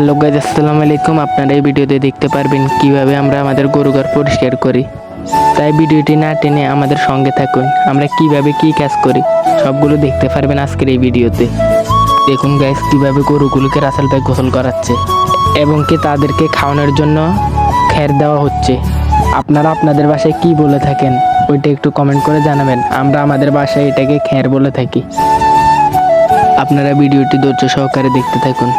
Hello guys, আসসালামু আলাইকুম। আপনারা এই ভিডিওতে দেখতে পারবেন কীভাবে আমরা আমাদের গরু ঘর পরিষ্কার করি। তাই ভিডিওটি না টেনে আমাদের সঙ্গে থাকুন। আমরা কীভাবে কি কাজ করি, সবগুলো দেখতে পারবেন আজকের এই ভিডিওতে। দেখুন গাইজ, কীভাবে গরুগুলোকে রাসেল ভাই গোসল করাচ্ছে এবং কি তাদেরকে খাওয়ানোর জন্য খ্যার দেওয়া হচ্ছে। আপনারা আপনাদের বাসায় কি বলে থাকেন, ওইটা একটু কমেন্ট করে জানাবেন। আমরা আমাদের বাসায় এটাকে খ্যার বলে থাকি। আপনারা ভিডিওটি ধৈর্য সহকারে দেখতে থাকুন।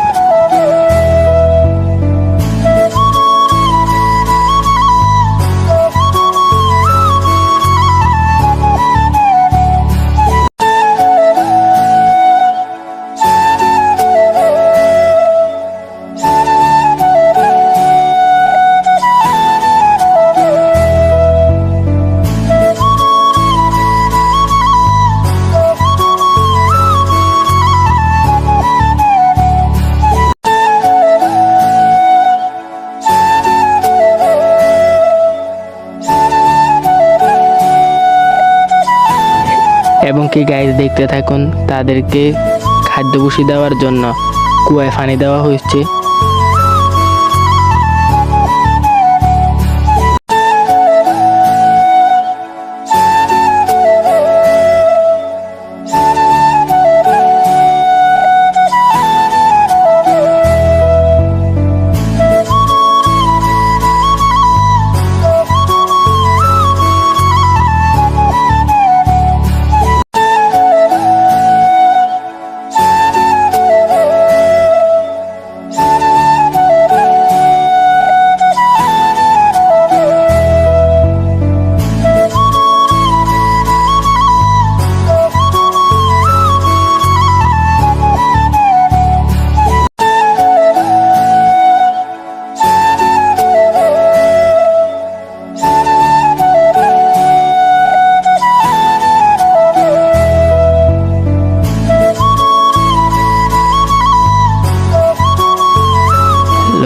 এবং কি গাইজ দেখতে থাকুন তাদেরকে খাদ্য ভুষি দেওয়ার জন্য কুয়ায় পানি দেওয়া হয়েছে।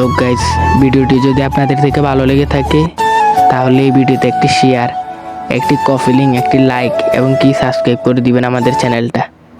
লোক গাইজ ভিডিওটি যদি আপনাদের থেকে ভালো লেগে থাকে, তাহলে এই ভিডিওতে একটি শেয়ার একটি কফিলিং একটি লাইক এবং কি সাবস্ক্রাইব করে দিবেন আমাদের চ্যানেলটা